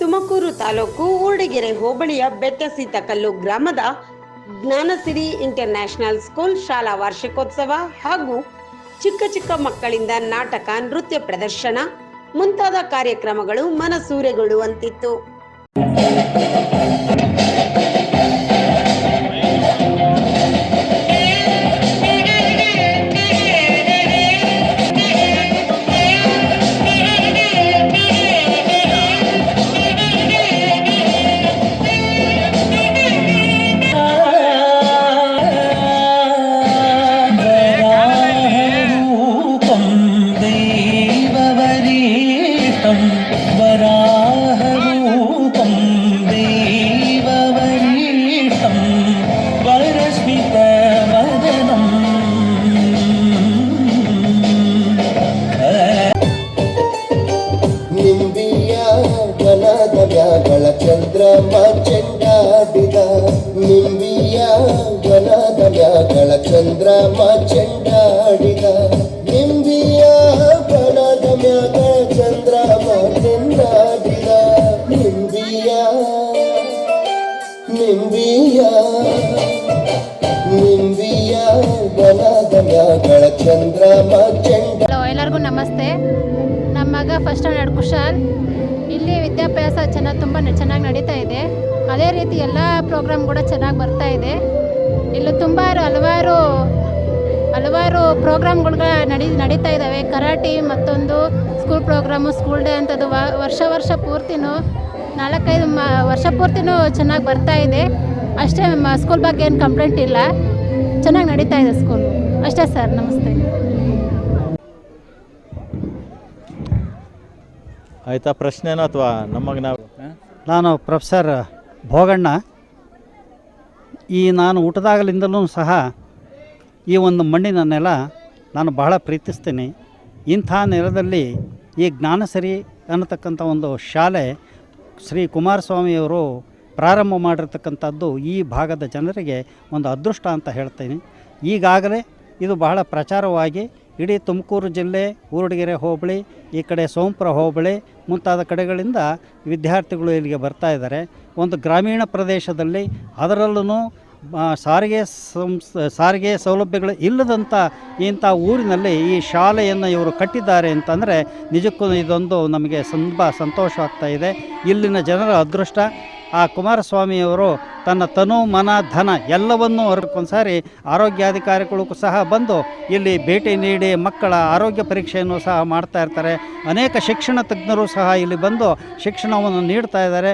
ತುಮಕೂರು ತಾಲೂಕು ಊರಡಿಗೆರೆ ಹೋಬಳಿಯ ಬೆತ್ತಸೀತಕಲ್ಲು ಗ್ರಾಮದ Jnanasiri international school ಶಾಲಾ ವಾರ್ಷಿಕೋತ್ಸವ ಹಾಗೂ ಚಿಕ್ಕ ಚಿಕ್ಕ ಮಕ್ಕಳಿಂದ ನಾಟಕ, ನೃತ್ಯ ಪ್ರದರ್ಶನ ಮುಂತಾದ ಕಾರ್ಯಕ್ರಮಗಳು ಮನಸೂರೆಗೊಳ್ಳುವಂತಿತ್ತು. ಮ್ಯಾಗಳ ಚಂದ್ರಮ ಚೆಂಡಾಡಿದ ನಿಂಬಿಯ ಗಣದ ಮ್ಯಾಗಳ ಚಂದ್ರಮ ಚೆಂಡಾಡಿದ ನಿಂಬಿಯ ಗಣದ ಮ್ಯಾಗಳ ಚಂದ್ರಮ ಚೆಂಡಾಡಿದ ನಿಂಬಿಯ ನಿಂಬಿಯ ನಿಂಬಿಯ ಗಣದ ಮ್ಯಾಗಳ ಚಂದ್ರಮ ಚೆಂಡ ಎಲ್ಲರಿಗೂ ನಮಸ್ತೆ. ನಮ್ಮ ಮಗ ಫಸ್ಟ್ ಸ್ಟ್ಯಾಂಡರ್ಡ್ ಕುಶಾಲ್ ಇಲ್ಲಿ ವಿದ್ಯಾಭ್ಯಾಸ ಚೆನ್ನಾಗಿ, ತುಂಬ ಚೆನ್ನಾಗಿ ನಡೀತಾ ಇದೆ. ಅದೇ ರೀತಿ ಎಲ್ಲ ಪ್ರೋಗ್ರಾಮ್ ಕೂಡ ಚೆನ್ನಾಗಿ ಬರ್ತಾ ಇದೆ. ಇಲ್ಲಿ ತುಂಬ ಹಲವಾರು ಹಲವಾರು ಪ್ರೋಗ್ರಾಮ್ಗಳು ನಡಿ ನಡೀತಾ ಇದ್ದಾವೆ ಕರಾಟಿ ಮತ್ತೊಂದು ಸ್ಕೂಲ್ ಪ್ರೋಗ್ರಾಮು ಸ್ಕೂಲ್ ಡೇ ಅಂಥದ್ದು ವರ್ಷ ವರ್ಷ ಪೂರ್ತಿನೂ ನಾಲ್ಕೈದು ಮ ವರ್ಷ ಪೂರ್ತಿನೂ ಚೆನ್ನಾಗಿ ಬರ್ತಾ ಇದೆ. ಅಷ್ಟೇ ಸ್ಕೂಲ್ ಬಗ್ಗೆ ಏನು ಕಂಪ್ಲೇಂಟ್ ಇಲ್ಲ. ಚೆನ್ನಾಗಿ ನಡೀತಾ ಇದೆ ಸ್ಕೂಲ್ ಅಷ್ಟೇ ಸರ್ ನಮಸ್ತೆ. ಆಯಿತಾ? ಪ್ರಶ್ನೆನೋ ಅಥವಾ ನಮಗೆ ನಾವು ನಾನು ಪ್ರೊಫೆಸರ್ ಭೋಗಣ್ಣ. ಈ ನಾನು ಊಟದಾಗಲಿಂದಲೂ ಸಹ ಈ ಒಂದು ಮಣ್ಣಿನ ನೆಲ ನಾನು ಬಹಳ ಪ್ರೀತಿಸ್ತೀನಿ. ಇಂಥ ನೆಲದಲ್ಲಿ ಈ ಜ್ಞಾನಸರಿ ಅನ್ನತಕ್ಕಂಥ ಒಂದು ಶಾಲೆ ಶ್ರೀ ಕುಮಾರಸ್ವಾಮಿಯವರು ಪ್ರಾರಂಭ ಮಾಡಿರ್ತಕ್ಕಂಥದ್ದು ಈ ಭಾಗದ ಜನರಿಗೆ ಒಂದು ಅದೃಷ್ಟ ಅಂತ ಹೇಳ್ತೀನಿ. ಈಗಾಗಲೇ ಇದು ಬಹಳ ಪ್ರಚಾರವಾಗಿ ಇಡೀ ತುಮಕೂರು ಜಿಲ್ಲೆ, ಊರಡಗೆರೆ ಹೋಬಳಿ, ಈ ಕಡೆ ಸೋಂಪುರ ಹೋಬಳಿ ಮುಂತಾದ ಕಡೆಗಳಿಂದ ವಿದ್ಯಾರ್ಥಿಗಳು ಇಲ್ಲಿಗೆ ಬರ್ತಾ ಇದ್ದಾರೆ. ಒಂದು ಗ್ರಾಮೀಣ ಪ್ರದೇಶದಲ್ಲಿ ಅದರಲ್ಲೂ ಸಾರಿಗೆ ಸಂಸ್, ಸಾರಿಗೆ ಸೌಲಭ್ಯಗಳು ಇಲ್ಲದಂಥ ಇಂಥ ಊರಿನಲ್ಲಿ ಈ ಶಾಲೆಯನ್ನು ಇವರು ಕಟ್ಟಿದ್ದಾರೆ ಅಂತಂದರೆ ನಿಜಕ್ಕೂ ಇದೊಂದು ನಮಗೆ ತುಂಬ ಸಂತೋಷ ಇದೆ. ಇಲ್ಲಿನ ಜನರ ಅದೃಷ್ಟ ಆ ಕುಮಾರಸ್ವಾಮಿಯವರು ತನ್ನ ತನು, ಮನ, ಧನ ಎಲ್ಲವನ್ನೂ ಸಾರಿ ಆರೋಗ್ಯಾಧಿಕಾರಿಗಳು ಸಹ ಬಂದು ಇಲ್ಲಿ ಭೇಟಿ ನೀಡಿ ಮಕ್ಕಳ ಆರೋಗ್ಯ ಪರೀಕ್ಷೆಯನ್ನು ಸಹ ಮಾಡ್ತಾ ಇರ್ತಾರೆ. ಅನೇಕ ಶಿಕ್ಷಣ ತಜ್ಞರು ಸಹ ಇಲ್ಲಿ ಬಂದು ಶಿಕ್ಷಣವನ್ನು ನೀಡ್ತಾ ಇದ್ದಾರೆ.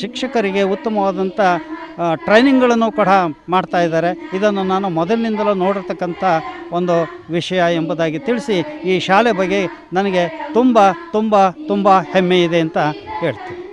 ಶಿಕ್ಷಕರಿಗೆ ಉತ್ತಮವಾದಂಥ ಟ್ರೈನಿಂಗ್ಗಳನ್ನು ಕೂಡ ಮಾಡ್ತಾ ಇದ್ದಾರೆ. ಇದನ್ನು ನಾನು ಮೊದಲಿನಿಂದಲೂ ನೋಡಿರ್ತಕ್ಕಂಥ ಒಂದು ವಿಷಯ ಎಂಬುದಾಗಿ ತಿಳಿಸಿ ಈ ಶಾಲೆ ಬಗ್ಗೆ ನನಗೆ ತುಂಬ ತುಂಬ ತುಂಬ ಹೆಮ್ಮೆ ಇದೆ ಅಂತ ಹೇಳ್ತೀನಿ.